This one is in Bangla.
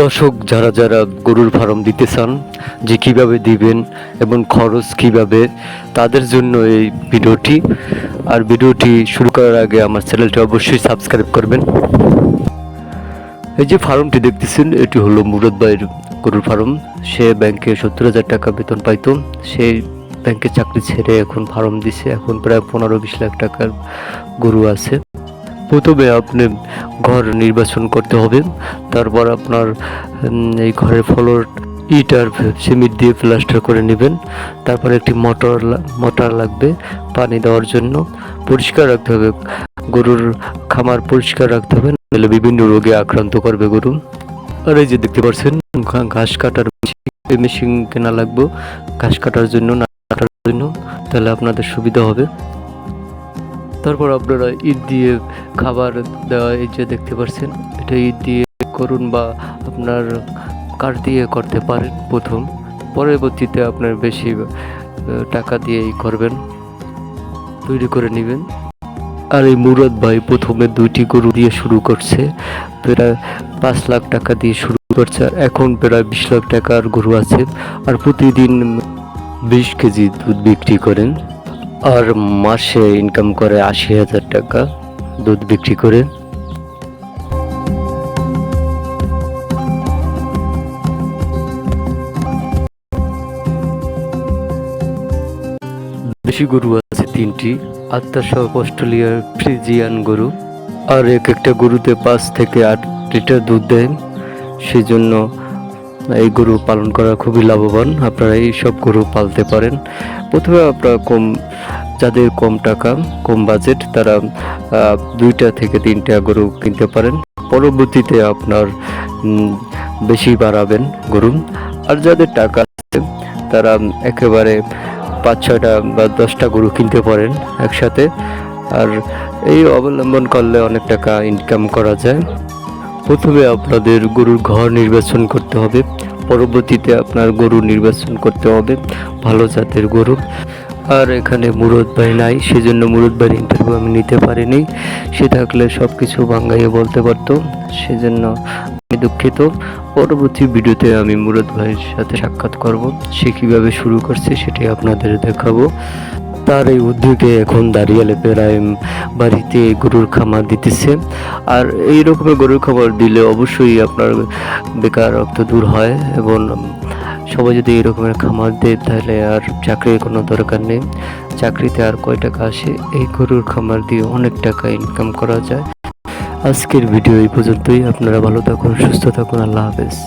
দর্শক যারা যারা গরুর ফার্ম দিতে চান, যে কীভাবে দিবেন এবং খরচ কীভাবে, তাদের জন্য এই ভিডিওটি। আর ভিডিওটি শুরু করার আগে আমার চ্যানেলটি অবশ্যই সাবস্ক্রাইব করবেন। এই যে ফার্মটি দেখতেছেন, এটি হলো মুরাদ ভাইয়ের গরুর ফার্ম। সে ব্যাংকে সত্তর হাজার টাকা বেতন পাইতো। সে ব্যাংকে চাকরি ছেড়ে এখন ফার্ম দিছে। এখন প্রায় পনেরো বিশ লাখ টাকার গরু আছে। প্রথমে আপনি ঘর নির্বাচন করতে হবে। তারপর আপনার এই ঘরের ফ্লোর ইট আর সিমেন্ট দিয়ে প্লাস্টার করে নেবেন। তারপর একটি মোটর মোটর লাগবে পানি দেওয়ার জন্য। পরিষ্কার রাখতে হবে। গরুর খামার পরিষ্কার রাখতে হবে, নাহলে বিভিন্ন রোগে আক্রান্ত করবে গরু। আর এই যে দেখতে পাচ্ছেন ঘাস কাটার মেশিন কেনা লাগবে। ঘাস কাটার জন্য, না কাটার জন্য, তাহলে আপনাদের সুবিধা হবে। তারপর আপনারা ঈদ দিয়ে খাবার দেওয়া এই যে দেখতে পাচ্ছেন, এটা ঈদ দিয়ে করুন বা আপনার কাঠ দিয়ে করতে পারেন প্রথম। পরবর্তীতে আপনার বেশি টাকা দিয়েই করবেন, তৈরি করে নেবেন। আর এই মুরাদ ভাই প্রথমে দুইটি গরু দিয়ে শুরু করছে, প্রায় পাঁচ লাখ টাকা দিয়ে শুরু করছে, আর এখন প্রায় বিশ লাখ টাকার গরু আছে, আর প্রতিদিন বিশ কেজি দুধ বিক্রি করেন। আর মাসে ইনকাম করে আশি হাজার টাকা দুধ বিক্রি করে। দেশি গরু আছে তিনটি সব অস্ট্রেলিয়ার ফ্রিজিয়ান গরু। আর এক একটা গরুতে পাঁচ থেকে আট লিটার দুধ দেয় সেই জন্য এই গরু পালন করা খুবই লাভবান। আপনারা এই সব গরু পালতে পারেন। প্রথমে আপনারা কম, যাদের কম টাকা, কম বাজেট তারা দুইটা থেকে তিনটা গরু কিনতে পারেন। পরবর্তীতে আপনার বেশি বাড়াবেন গরু। আর যাদের টাকা আছে, তারা একেবারে পাঁচ, ছয়টা বা দশটা গরু কিনতে পারেন একসাথে। আর এই অবলম্বন করলে অনেক টাকা ইনকাম করা যায়। প্রথমে আপনাদের গরুর ঘর নির্বাচন করতে হবে। পরবর্তীতে আপনার গরু নির্বাচন করতে হবে। ভালো জাতের গরু। আর এখানে মুরদ ভাই নাই, সেজন্য মুরদ ভাইয়ের ইন্টারভিউ আমি নিতে পারিনি। সে থাকলে সব কিছু বাঙ্গাইয়ে বলতে পারতো। সেজন্য আমি দুঃখিত। পরবর্তী ভিডিওতে আমি মুরদ ভাইয়ের সাথে সাক্ষাৎ করব। সে কীভাবে শুরু করছে সেটি আপনাদের দেখাবো। তার এই উদ্যোগে এখন দাঁড়িয়ালে প্রায় বাড়িতে গরুর খামার দিতেছে। আর এই রকমের গরুর খামার দিলে অবশ্যই আপনার বেকারত্ব দূর হয় এবং সবাই যদি এই রকমের খামার দেয় তাহলে আর চাকরির কোনো দরকার নেই। চাকরিতে আর কয় টাকা আসে? এই গরুর খামার দিয়ে অনেক টাকা ইনকাম করা যায়। আজকের ভিডিও এই পর্যন্তই। আপনারা ভালো থাকুন, সুস্থ থাকুন। আল্লাহ হাফেজ।